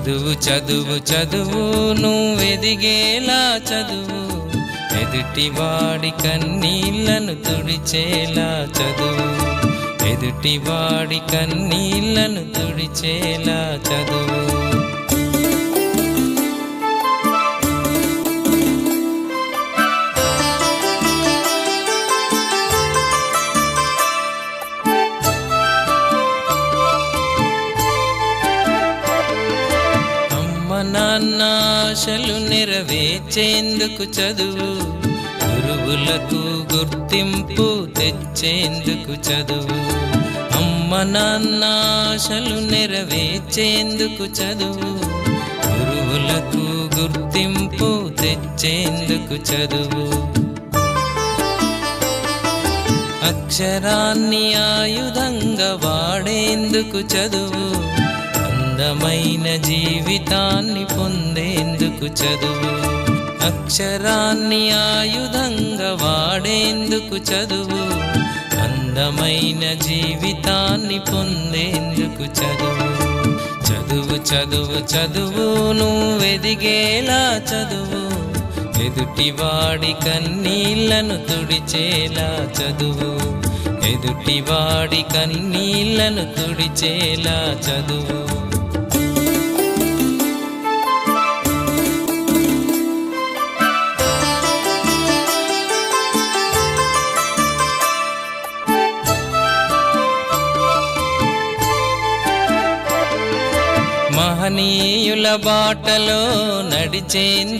చదువు చదువు చదువు నువ్వెదిగేలా చదువు. ఎదుటివాడి కన్నీళ్ళను తుడిచేలా చదువు. ఎదుటివాడి కన్నీళ్ళను తుడిచేలా చదువు. అమ్మ నెరవేర్చేందుకు చదువు గురువులకు గుర్తింపు తెచ్చేందుకు చదువు అమ్మ నాన్న నెరవేర్చేందుకు చదువు గురువులకు గుర్తింపు తెచ్చేందుకు చదువు. అక్షరాన్ని ఆయుధంగా వాడేందుకు చదువు అందమైన జీవితాన్ని పొందేందుకు చదువు. అక్షరాన్ని ఆయుధంగా వాడేందుకు చదువు. అందమైన జీవితాన్ని పొందేందుకు చదువు. చదువు చదువు చదువు నువ్వెదిగేలా చదువు. ఎదుటివాడి కన్నీళ్ళను తుడిచేలా చదువు. ఎదుటివాడి కన్నీళ్ళను తుడిచేలా చదువు. మహనీయుల బాటలో నడిచేందుకు